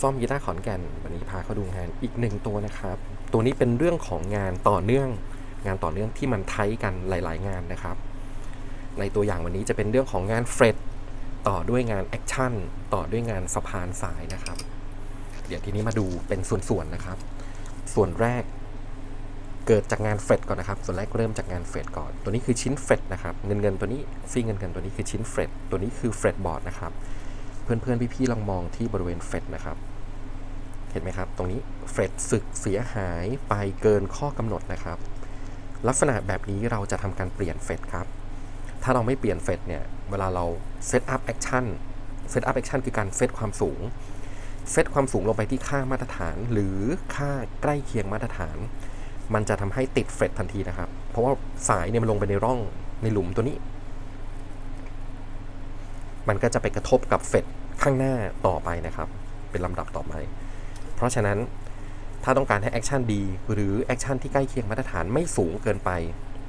ซ่อมกีตาร์ขอนแก่นวันนี้พาเขาดูงานอีกหนึ่งตัวนะครับ ตัวนี้เป็นเรื่องของงานต่อเนื่อง งานต่อเนื่องที่มันไทยกันหลาย ๆ งานนะครับ ในตัวอย่างวันนี้จะเป็นเรื่องของงานเฟรดต่อด้วยงานแอคชั่นต่อด้วยงานสะพานสายนะครับ เดี๋ยวทีนี้มาดูเป็นส่วน ๆ นะครับ ส่วนแรกเกิดจากงานเฟรดก่อนนะครับ ส่วนแรกเริ่มจากงานเฟรดก่อน ตัวนี้คือชิ้นเฟรดนะครับ เงินเงินตัวนี้ซี่เงินเงินตัวนี้คือชิ้นเฟรดตัวนี้คือเฟรดบอร์ดนะครับ เพื่อนๆพี่ๆลองมองที่บริเวณเฟดนะครับ เห็นไหมครับ ตรงนี้เฟดสึกเสียหายไปเกินข้อกำหนดนะครับ ลักษณะแบบนี้เราจะทำการเปลี่ยนเฟดครับ ถ้าเราไม่เปลี่ยนเฟดเนี่ย เวลาเราเซตอัพแอคชั่นเซตอัพแอคชั่นคือการเซตความสูง เซตความสูงลงไปที่ค่ามาตรฐาน หรือค่าใกล้เคียงมาตรฐาน มันจะทำให้ติดเฟดทันทีนะครับ เพราะว่าสายเนี่ยมันลงไปในร่องในหลุมตัวนี้ มันก็จะไปกระทบกับเฟด ข้างหน้าต่อไปนะครับ เป็นลำดับต่อไป เพราะฉะนั้นถ้าต้องการให้แอคชั่นดี หรือแอคชั่นที่ใกล้เคียงมาตรฐานไม่สูงเกินไป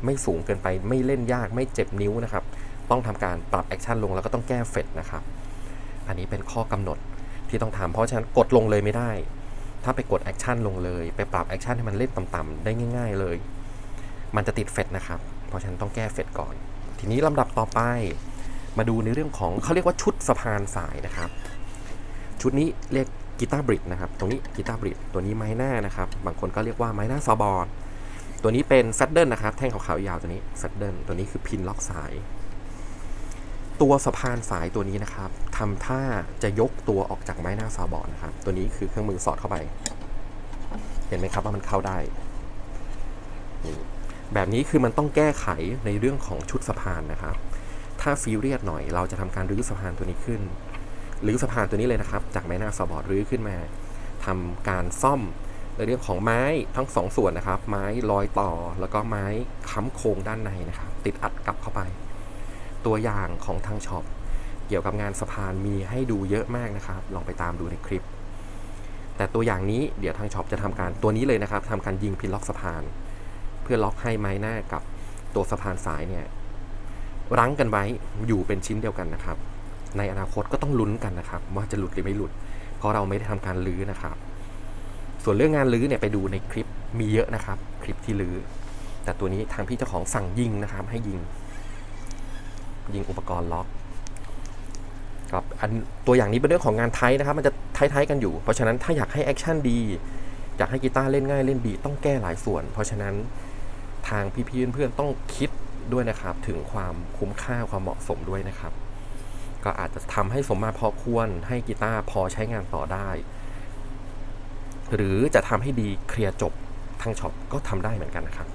ไม่สูงเกินไป ไม่เล่นยากไม่เจ็บนิ้วนะครับ ต้องทำการปรับแอคชั่นลงแล้วก็ต้องแก้เฟดนะครับ อันนี้เป็นข้อกำหนดที่ต้องทำเพราะฉะนั้นกดลงเลยไม่ได้ ถ้าไปกดแอคชั่นลงเลย ไปปรับแอคชั่นให้มันเล่นต่ำๆได้ง่าย ๆเลย มันจะติดเฟดนะครับ เพราะฉะนั้นต้องแก้เฟดก่อน ทีนี้ลำดับต่อไป มาดูในเรื่องของเขาเรียกว่าชุดสะพานสายนะครับ ชุดนี้เรียกกีตาร์บริดนะครับ ตรงนี้กีตาร์บริดตัวนี้ไม้หน้านะครับ บางคนก็เรียกว่าไม้หน้าซอบอร์ดตัวนี้เป็นแฟดเดิลนะครับ แท่งขาวๆยาวตัวนี้แฟดเดิลตัวนี้คือพินล็อกสาย ตัวสะพานสายตัวนี้นะครับทำท่าจะยกตัวออกจากไม้หน้าซอบอร์ดนะครับ ตัวนี้คือเครื่องมือสอดเข้าไป เห็นไหมครับว่ามันเข้าได้แบบนี้คือมันต้องแก้ไขในเรื่องของชุดสะพานนะครับ ถ้าซีเรียสหน่อย เราจะทำการรื้อสะพานตัวนี้ขึ้นรื้อสะพานตัวนี้เลยนะครับ จากไม้หน้าสบอร์ดรื้อขึ้นมาทำการซ่อมในเรื่องของไม้ทั้งสองส่วนนะครับ ไม้ลอยต่อแล้วก็ไม้ค้ำโครงด้านในนะครับ ติดอัดกลับเข้าไป ตัวอย่างของทางช็อปเกี่ยวกับงานสะพานมีให้ดูเยอะมากนะครับ ลองไปตามดูในคลิป แต่ตัวอย่างนี้เดี๋ยวทางช็อปจะทำการตัวนี้เลยนะครับทำการยิงพินล็อกสะพาน เพื่อล็อกให้ไม้หน้ากับตัวสะพานสายเนี่ย รั้งกันไว้อยู่เป็นชิ้นเดียวกันนะครับ ในอนาคตก็ต้องลุ้นกันนะครับ ว่าจะหลุดหรือไม่หลุด เพราะเราไม่ได้ทำการลื้อนะครับ ส่วนเรื่องงานลื้อเนี่ยไปดูในคลิปมีเยอะนะครับ คลิปที่ลื้อ แต่ตัวนี้ทางพี่เจ้าของสั่งยิงนะครับ ให้ยิง ยิงอุปกรณ์ล็อกครับอันตัวอย่างนี้เป็นเรื่องของงานไทยนะครับ มันจะไทยๆกันอยู่ เพราะฉะนั้นถ้าอยากให้แอคชั่นดีอยากให้กีตาร์เล่นง่ายเล่นดี ต้องแก้หลายส่วน เพราะฉะนั้นทางพี่ๆเพื่อนๆต้องคิด ด้วยนะครับ ถึงความคุ้มค่าความเหมาะสมด้วยนะครับ ก็อาจจะทำให้สมมาพอควรให้กีตาร์พอใช้งานต่อได้ หรือจะทำให้ดีเคลียร์จบทางช็อปก็ทำได้เหมือนกันนะครับ